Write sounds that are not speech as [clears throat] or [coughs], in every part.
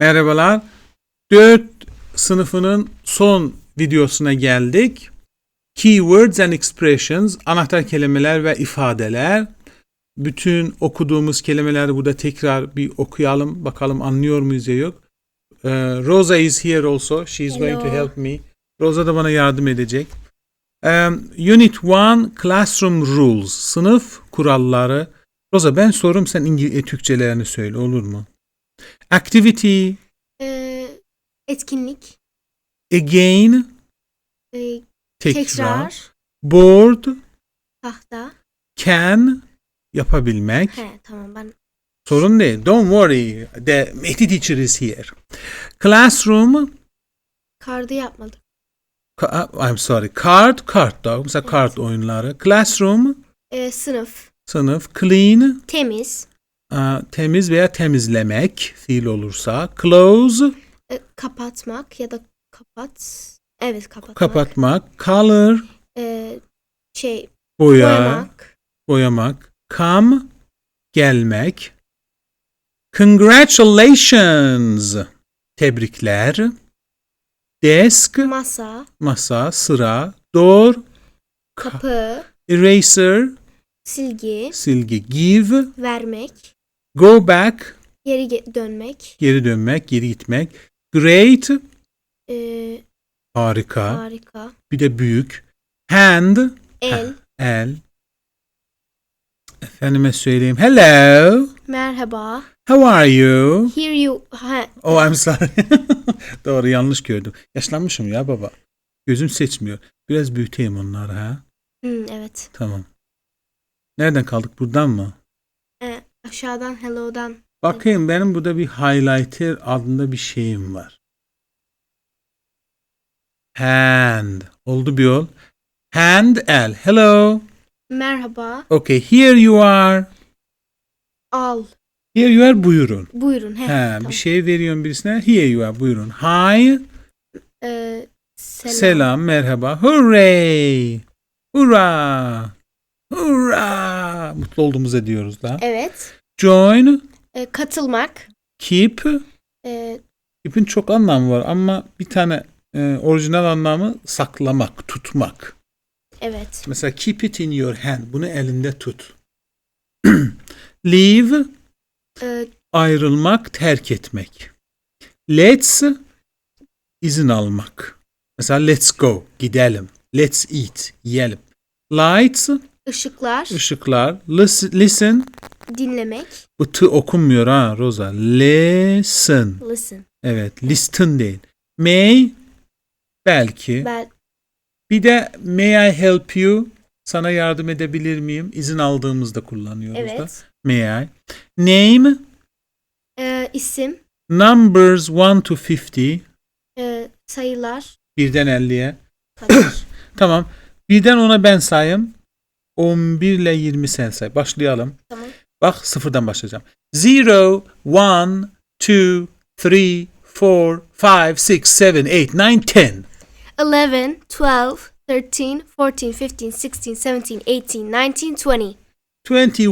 Merhabalar. 4 sınıfının son videosuna geldik. Keywords and expressions, anahtar kelimeler ve ifadeler. Bütün okuduğumuz kelimeleri burada tekrar bir okuyalım. Bakalım anlıyor muyuz ya yok. Ee, Rosa is here also. She is going to help me. Rosa da bana yardım edecek. Um, Unit 1 Classroom Rules. Sınıf kuralları. Rosa ben sorum sen İngiliz e, Türkçelerini söyle olur mu? Activity, Ee, etkinlik, again, e, tekrar, tekrar, board, tahta. can, yapabilmek. He tamam ben Sorun değil. Don't worry. The Mehdi teacher is here. Classroom, kardı yapmadım. ka- I'm sorry. Card, card da. Mesela Evet. kart oyunları. Classroom, Ee, sınıf, sınıf. Clean, temiz, temiz veya temizlemek fiil olursa. Close, e, kapatmak ya da kapat. Evet kapatmak. kapatmak. Color, Ee, şey boya, boyamak. boyamak. Come, gelmek. Congratulations, tebrikler. Desk, Masa, masa, sıra. Door, kapı, eraser, silgi, silgi. Give, vermek, go back, geri ge- dönmek. geri dönmek, geri gitmek. Great, Ee, harika. harika. Bir de büyük. Hand, El, el. Efendime söyleyeyim. Hello, merhaba. how are you? Here you ha, Oh I'm sorry. [laughs] Doğru yanlış gördüm. Yaşlanmışım ya baba. Gözüm seçmiyor. Biraz büyüteyim onları ha. Hmm, evet. Tamam. Nereden kaldık? Buradan mı? Aşağıdan hello'dan Bakayım benim burada bir highlighter adında bir şeyim var. Hand. Oldu bir yol. Hand el. Hello. merhaba. Okay, here you are. Al. Here you are buyurun. Buyurun. He, He, tamam. bir şey veriyorum birisine. Here you are buyurun. Hi. Ee, selam. Selam, merhaba. Hooray! Hurra! Hurra! Mutlu olduğumuza diyoruz da. Evet. Join, Ee, katılmak. keep. Ee, Keep'in çok anlamı var ama bir tane e, orijinal anlamı saklamak, tutmak. evet. Mesela keep it in your hand. Bunu elinde tut. [clears throat] Leave, Ee, ayrılmak, terk etmek. Let's, izin almak. Mesela let's go, gidelim. Let's eat, yiyelim. Lights, ışıklar. Lis- Listen, dinlemek. t okunmuyor ha Rosa. Listen. Listen. Evet, listen değil. May, belki. Ben Bir de may I help you? Sana yardım edebilir miyim? İzin aldığımızda kullanıyoruz da. evet. May I? Name, Ee, isim. numbers 1 to 50. Ee, sayılar. Birden 50'ye. Kadar. [coughs] Tamam. Birden ona ben sayayım. 11 ile 20 sen say. Başlayalım. tamam. Bak sıfırdan başlayacağım. 0, 1, 2, 3, 4, 5, 6, 7, 8, 9, 10. 11, 12, 13, 14, 15, 16, 17, 18, 19, 20. 21,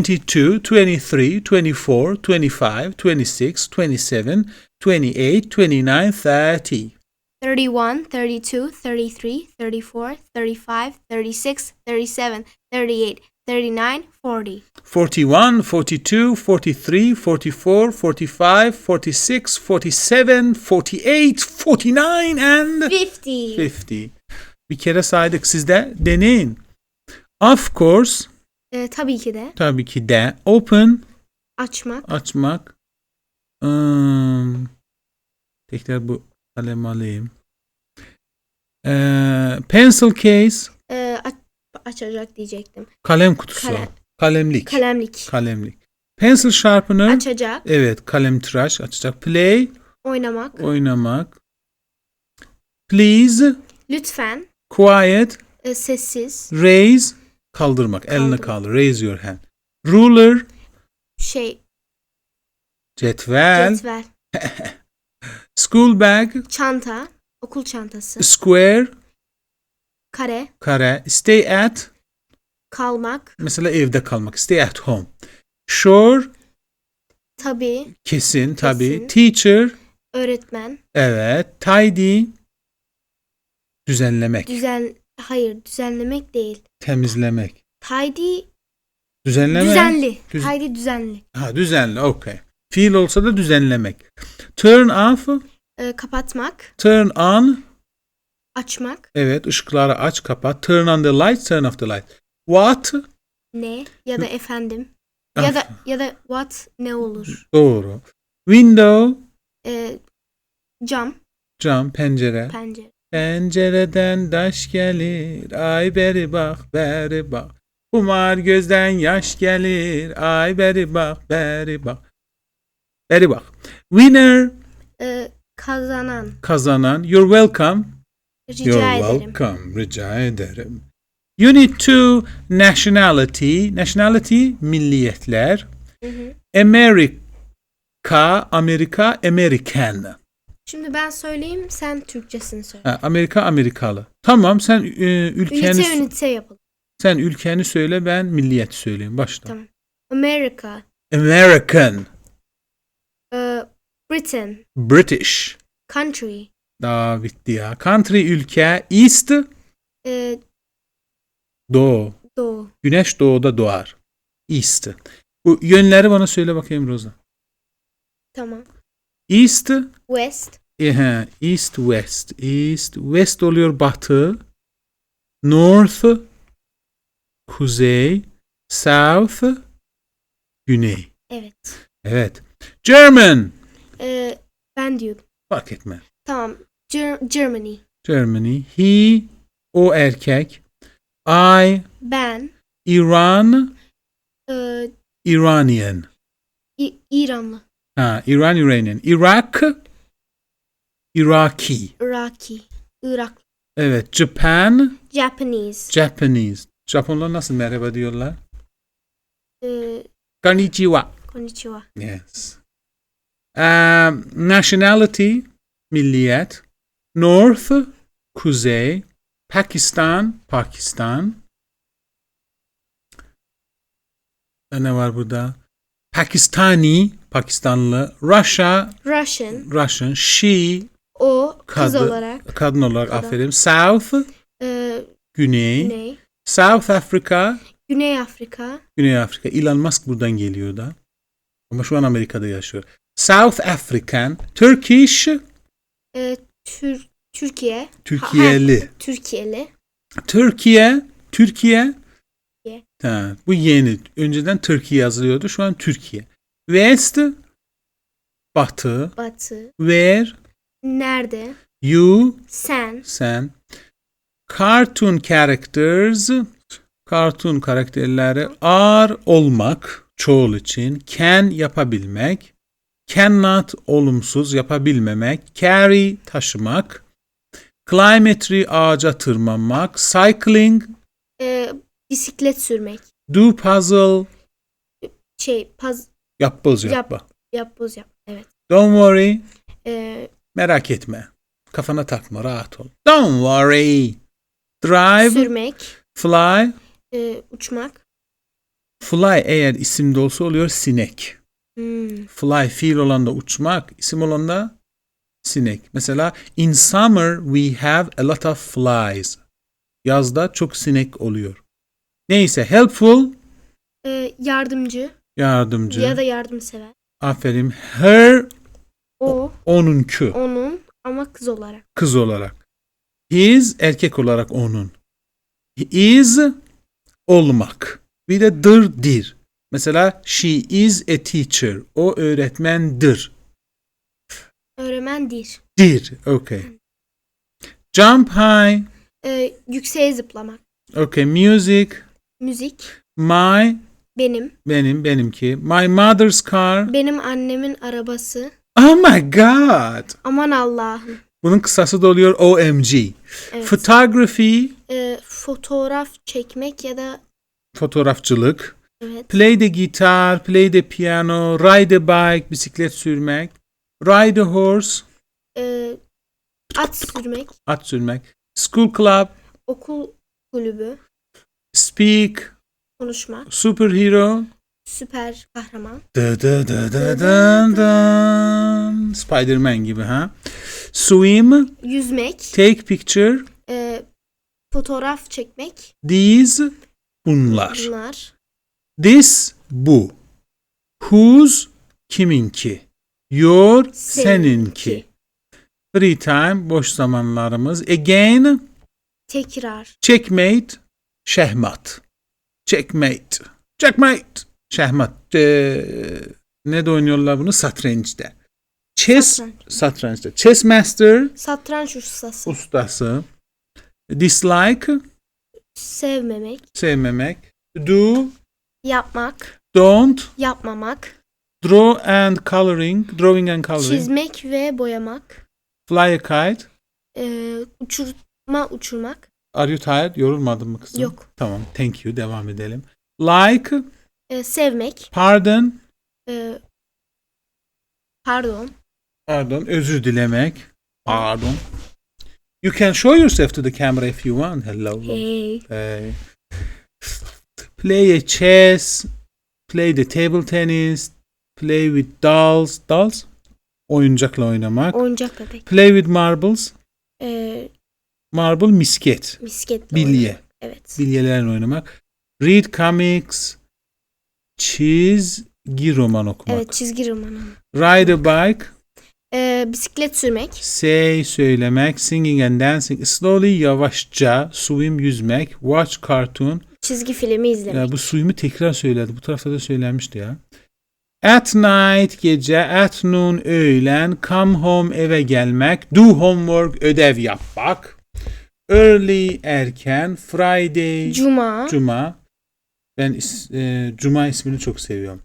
22, 23, 24, 25, 26, 27, 28, 29, 30. 31, 32, 33, 34, 35, 36, 37, 38, 39, 40. 41, 42, 43, 44, 45, 46, 47, 48, 49 and 50. 50. Bir kere saydık. Siz de deneyin. Of course, Ee, tabii ki de tabii ki de open, açmak. açmak. Um, tekrar bu kalemi alayım. Ee, pencil case, Ee, aç- açacak diyecektim. kalem kutusu. Kalem. Kalemlik. Kalemlik. Kalemlik. Pencil sharpener. Açacak. Evet, kalem tıraş açacak. Play, Oynamak. oynamak. Please, Lütfen. quiet, e, sessiz. raise, kaldırmak. Elini Kaldırmak. kaldır. Raise your hand. Ruler, Şey. cetvel. Cetvel. [laughs] School bag, Çanta. Okul çantası. square, Kare. kare. Stay at, Kalmak. mesela evde kalmak. Stay at home. Shore, Tabii. Kesin tabii. Kesin. Teacher. Öğretmen. Evet. Tidy. Düzenlemek. Düzen hayır düzenlemek değil. temizlemek. Tidy Düzenleme. düzenli. Düz- Tidy düzenli. Ha düzenli. Okay. Fiil olsa da düzenlemek. Turn off. Ee, kapatmak, Turn on. açmak, Evet ışıkları aç kapat. Turn on the light. Turn off the light. What? ne ya da efendim Ah, ya da ya da what ne olur. Doğru. Window. Ee, cam, Cam. Pencere. pencere. Pencereden taş gelir, ay beri bak, beri bak. Kumar gözden yaş gelir, ay beri bak, beri bak. Beri bak. Winner, Ee, kazanan. kazanan. You're welcome. Rica You're ederim. welcome. Rica ederim. Unit 2, nationality. Nationality, milliyetler. Hı hı. Amerika, Amerika, American. Şimdi ben söyleyeyim sen Türkçesini söyle. Ha, Amerika, Amerikalı. Tamam sen e, ülkeni Ünite ünite yapalım. Sen ülkeni söyle ben milliyet söyleyeyim. Başla. Tamam. America, American, Britain, British. country, Daha bitti ya. Country ülke. East ee, doğu. doğu, Güneş doğuda doğar. East. Bu yönleri bana söyle bakayım Roza. tamam. East, West, ehe, East, West. East, West oluyor batı. North, kuzey. South, güney. evet. Evet. German. Ee, ben diyordum. Fark etme. Tamam. Ger- Germany, Germany. He, o erkek. I, ben, Iran, ee, Iranian. İ- İranlı, Ha, Iran, Iranian. Iraq, Iraki. Iraki, Irak, Evet. Japan, Japanese, Japanese. Japonlar nasıl merhaba diyorlar? ee, Konnichiwa. konnichiwa. Yes. Um, nationality, milliyet. North, kuzey. Pakistan, Pakistan. Ne var burada? Pakistani, Pakistanlı. Russia, Russian, Russian. She, o kız Kadı- olarak, kadın olarak Kadın. aferin. South, ee, güney. Güney, South Africa, Güney Afrika, Güney Afrika. Elon Musk buradan geliyor da. Ama şu an Amerika'da yaşıyor. South African, Turkish, ee, Tür- Türkiye, Türkiye'li. Türkiye'li, Türkiye, Türkiye. Türkiye. Ha, bu yeni. Önceden Türkiye yazılıyordu. Şu an Türkiye. West, Batı. Batı, Where, nerede, you, sen, sen. Cartoon characters, cartoon karakterleri are olmak, çoğul için. Can yapabilmek. Cannot olumsuz yapabilmemek. Carry taşımak. Climbetry ağaca tırmanmak. Cycling ee, bisiklet sürmek, Do puzzle. şey, paz, Yapboz Yap. yapma. yap, boz yap, evet. Don't worry. Ee, Merak etme. Kafana takma. Rahat ol. Don't worry. Drive. sürmek, Fly. ee, uçmak, Fly eğer isimde olsa oluyor sinek. Hmm, Fly fiil olan da uçmak. isim olan da sinek. Mesela in summer we have a lot of flies. Yazda çok sinek oluyor. Neyse helpful. ee, yardımcı Yardımcı. ya da yardımsever. Aferin. Her O, onunkü. onun ama kız olarak. kız olarak. His erkek olarak onun. He is olmak. Bir de dır dir. Mesela she is a teacher. O öğretmendir. Öğretmendir. Dir. Okay. Jump high. Ee, yükseğe zıplamak. Okay. Music. Müzik. My. Benim. Benim. Benimki. My mother's car. Benim annemin arabası. Oh my god. Aman Allah'ım. Bunun kısası da oluyor OMG. Evet. Photography. Ee, fotoğraf çekmek ya da Fotoğrafçılık. Evet. Play the guitar, play the piano, ride a bike, bisiklet sürmek, ride a horse, Ee, at sürmek. at sürmek, school club, Okul kulübü. speak, Konuşmak. superhero, Süper kahraman. Dı dı dı dı dın dın. Spider-Man gibi ha. Swim, Yüzmek. take picture, e, fotoğraf çekmek. these, bunlar. Bunlar. This, bu. Whose, kiminki. Your, seninki. Free time, boş zamanlarımız. Again, Tekrar. checkmate, şehmat. Checkmate. Checkmate. Şehmat. Ee, ne de oynuyorlar bunu? Satrançta. Chess, Satranç. satrançta. Chess master, Satranç ustası. ustası. Dislike, Sevmemek. sevmemek. Do, Yapmak. don't, Yapmamak. draw and coloring, drawing and coloring. Çizmek ve boyamak. Fly a kite. E, uçurma uçurmak. Are you tired? Yorulmadın mı kızım? Yok. Tamam. Thank you. Devam edelim. Like, E, sevmek. pardon, E, pardon. pardon, özür dilemek. Pardon. You can show yourself to the camera if you want. Hello. Hey. Hey. Play a chess, play the table tennis, play with dolls. Dolls? Oyuncakla oynamak. Oyuncak bebek. Play with marbles. E, Marble misket. misketle Bilye. oynamak. Evet. Bilyelerle oynamak. Read comics. Çizgi roman okumak. Evet çizgi romanı. Ride a bike. E, bisiklet sürmek. Say söylemek. Singing and dancing. Slowly yavaşça. Swim yüzmek. Watch cartoon. Çizgi filmi izlemek. Ya bu suyumu tekrar söyledi. Bu tarafta da söylenmişti ya. At night gece, at noon öğlen, come home eve gelmek, do homework ödev yapmak. Early erken, Friday Cuma. cuma. Ben e, cuma ismini çok seviyorum.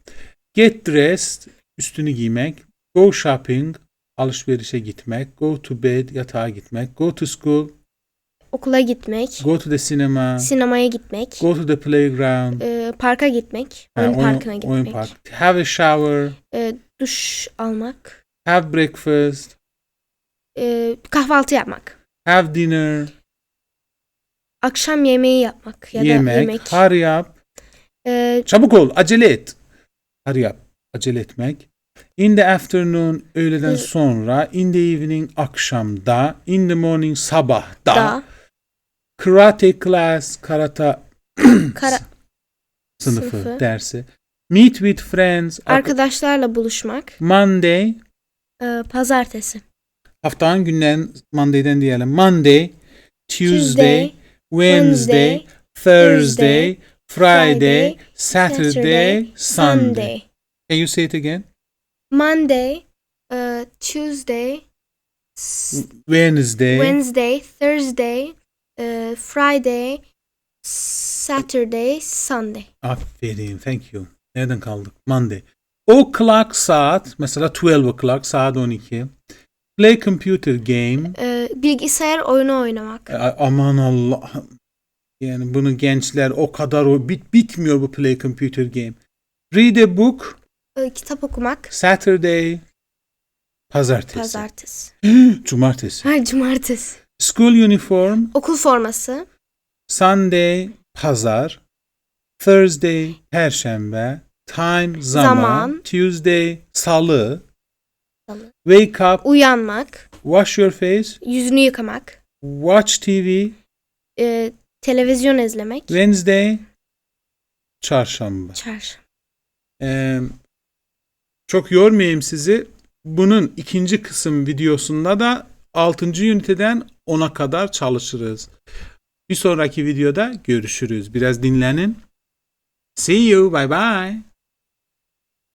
Get dressed üstünü giymek, go shopping alışverişe gitmek, go to bed yatağa gitmek, go to school, Okula gitmek. go to the cinema, Sinemaya gitmek. go to the playground. e, parka gitmek. Ha, Oyun parkına gitmek. oyun park. Have a shower. e, duş almak. Have breakfast. e, kahvaltı yapmak. Have dinner. Akşam yemeği yapmak ya da yemek. yemek. Hurry up. E, Çabuk ol. Acele et. Hurry up. Acele etmek. In the afternoon öğleden Evet. sonra. In the evening akşamda. In the morning sabahda. da, Karate class. Karata [clears throat] kara, [clears throat] sınıfı, Sınıfı. dersi. Meet with friends. arkadaşlarla buluşmak. Monday. e, pazartesi. Haftanın günden Monday'den diyelim. Monday. Tuesday. Tuesday, Wednesday, Thursday, Friday, Saturday, Saturday, Sunday. Sunday. Can you say it again? Monday, e, Tuesday, Wednesday, Wednesday, Thursday, e, Friday, Saturday, Sunday. Aferin, thank you. Nereden kaldık? Monday. O'clock saat, mesela 12 o'clock, saat 12. Play computer game. E, bilgisayar oyunu oynamak. A- Aman Allah'ım. Yani bunu gençler o kadar o bit bitmiyor bu play computer game. Read a book. E, kitap okumak. Saturday. Pazartesi. Pazartesi. [gasps] Cumartesi. Ha, cumartesi. School uniform. Okul forması. Sunday pazar, Thursday perşembe, time zaman, Zaman. Tuesday salı, Salı. wake up, Uyanmak. wash your face, Yüzünü yıkamak. watch TV, e, televizyon izlemek. Wednesday çarşamba. Çarşamba. Ee, çok yormayayım sizi. Bunun ikinci kısım videosunda da 6. üniteden 10'a kadar çalışırız. Bir sonraki videoda görüşürüz. Biraz dinlenin. See you. Bye bye.